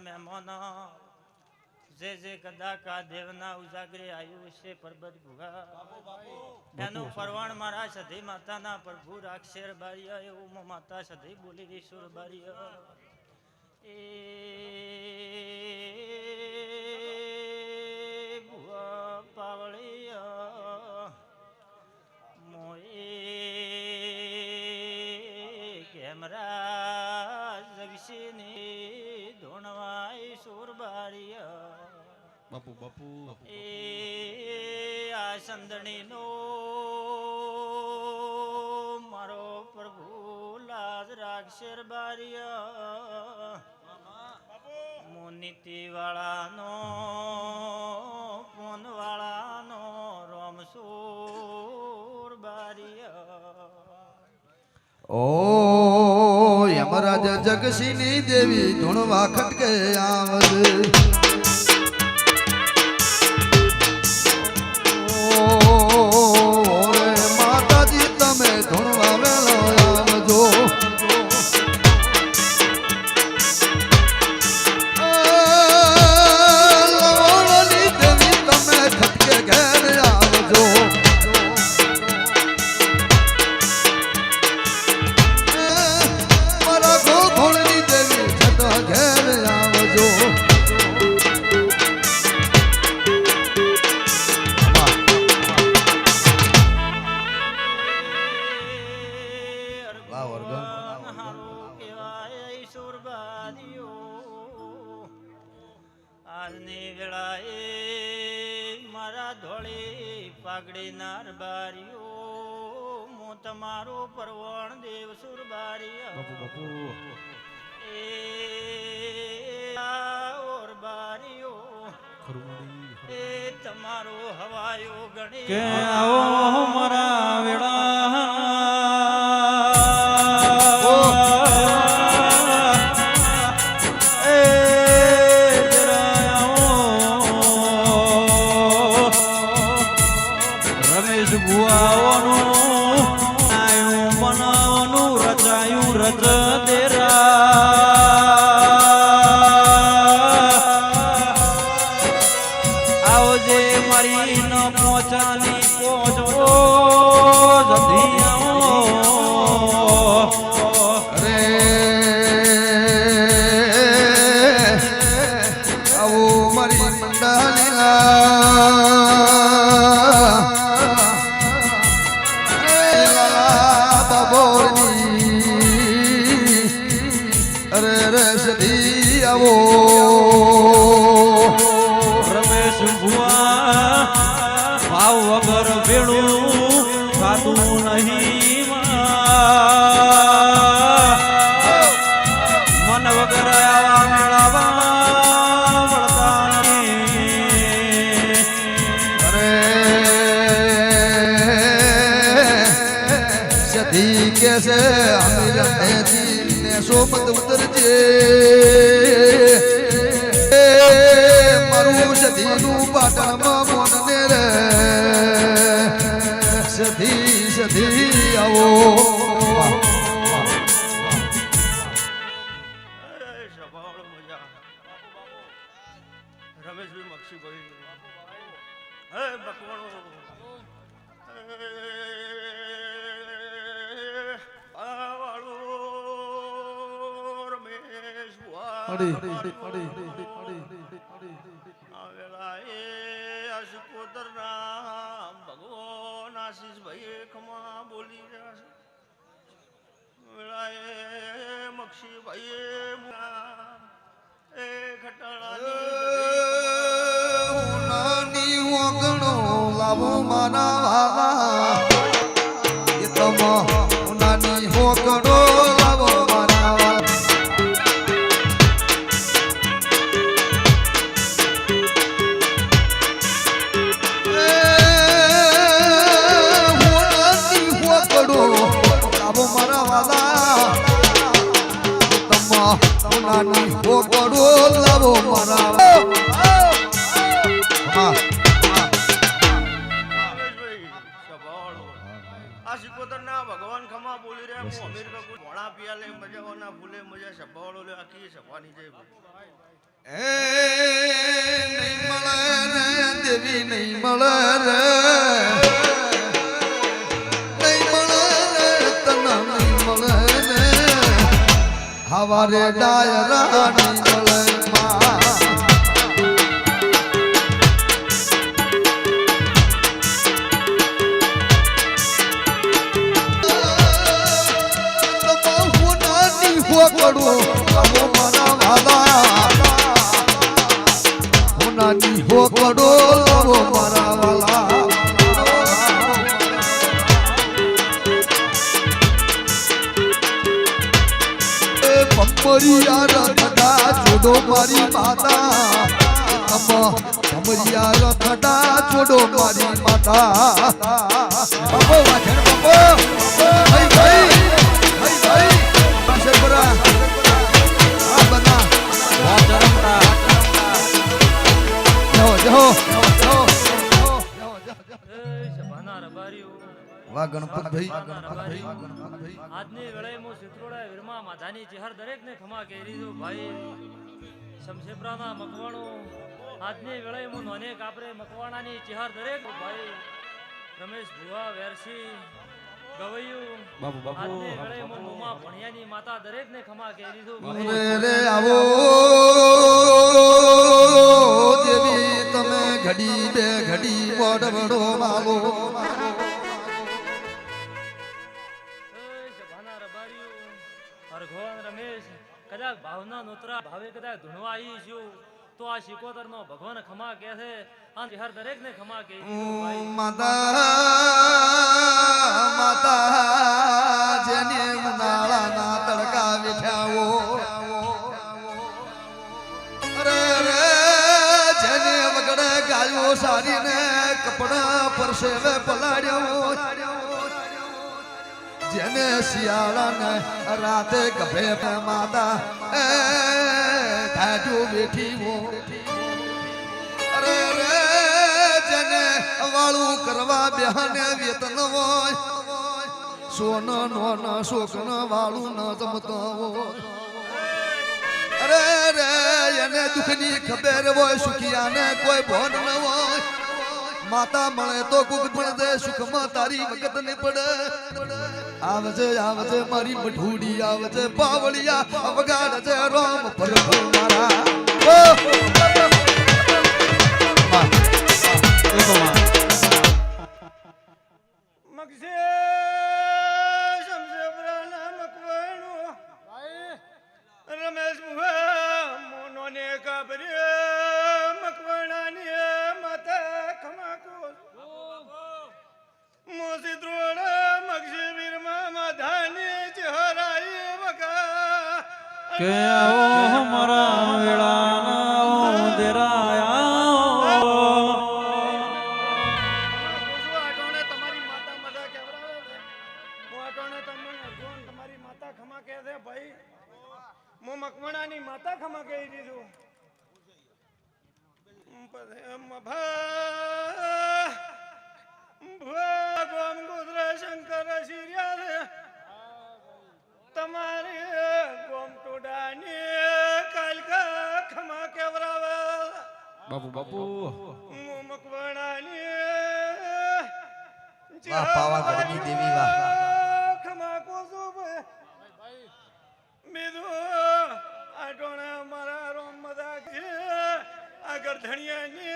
નાના મહેમાન. જે જે કદાકા દેવના ઉજાગરે આવ્યું છે પરબત ભુગા. એનું પરવાણ મારા સધી માતાના પ્રભુ રાક્ષેર બારિયા એવું માતા સધી બોલી ઈશ્વર બારિયા એ બાપુ બાપુ. એ આ સંદણીનો મારો પ્રભુ લાજ રાખશે બારિયા. મુનિતિ વાળાનો પોન વાળાનો રોમસૂર બારિયા. ઓ યમરાજ જગશીની દેવી ધૂણવા ખટકે આવજ. પાઘડી બારીઓ હું તમારો પરવણ દેવ સુરબારીઓ બાપુ બાપુ. એ ઓર બારીઓ એ તમારો હવાયો ગણી. કે આવો મારા વેળા સધી કે છે મેથી ને સોમત ઉતરજે. મારું સધીનું પાટણમાં મોન ને રે સધી સધી, આવો. રમેશભાઈ, મક્ષીભાઈ. હે બકવાણો આ વેળાએ રામ ભગવાન આશીષભાઈ ખમા બોલી રહ્યા છે. વેળાએ એ ખટાણાની નાની ઓગણો લાવો મારા ભોળા પિયાલે મજાવાના ફૂલે મજા સભાવાળો લે આખી સભાની જય. એ નહીં મળે રે દેવી નહીં મળે રે. હવારે ડાયરા નહીં મળે હોકડો આવો મારા વાલા. વાલા. એ પંપરિયા રખડા, છોડો મારી છોડો મારી માતા. બાપો વાછણ બાપો વાહ ગણપત આજની વેળાએ હું સિત્રોડા વીરમા માધાની ચેહર દરેકને ખમા કરી દઉં. ભાઈ શમશેપરાના મકવાણો. આજની વેળાએ હું નોને કાપરે મકવાણાની ચેહર દરેક. ભાઈ રમેશ ભુવા વેરસી ગવૈયું. બાપુ બાપુ. આજની વેળાએ હું મોમા ભણિયાની માતા દરેકને ખમા કરી દઉં. ભાઈ રે રે આવો. દેવી તમે ઘડી બે ઘડી વડ વડો ભાવના નોતરા ભાવે કદાચ ધૂણવા આવી છું તો આ શિકોતર નો ભગવાન ખમા કે છે અને હર દરેક ને ખમા કે માતા માતા જેને ઉનાળાના તડકા વિઠાવો અરે રે જેને વગડે ગાયો સારીને કપડા પરસેવે પલાડ્યો જેને શિયાળાને રાતે ગભે માતા એ ધાજુ બેઠી હો અરે રે, જેને વાળું કરવા બેહને વેતન હોય, સોન નોન શોકન વાળું ન જમતો હોય. અરે રે, એને દુઃખની ખબર હોય, સુખિયાને કોઈ ભોન ન હોય. માતા મળે તો કુક પણ દે સુખમાં તારી વખત ને પડે. આવજે આવજે મારી મઢુડી આવજે પાવળિયા અવગાડજે રોમ પ્રભુ મારા ઓ! માં. એ તો માં. મગસે શમશેપરાના મકવાણો રમેશ મોનો ને કાબરે કે આવો મારા બાપુ બાપુ વાહ પાવાગઢની દેવી વાહ. ખમા કોસો મેદો આટોણા મારા રોમ મદા કે આગર ધણિયા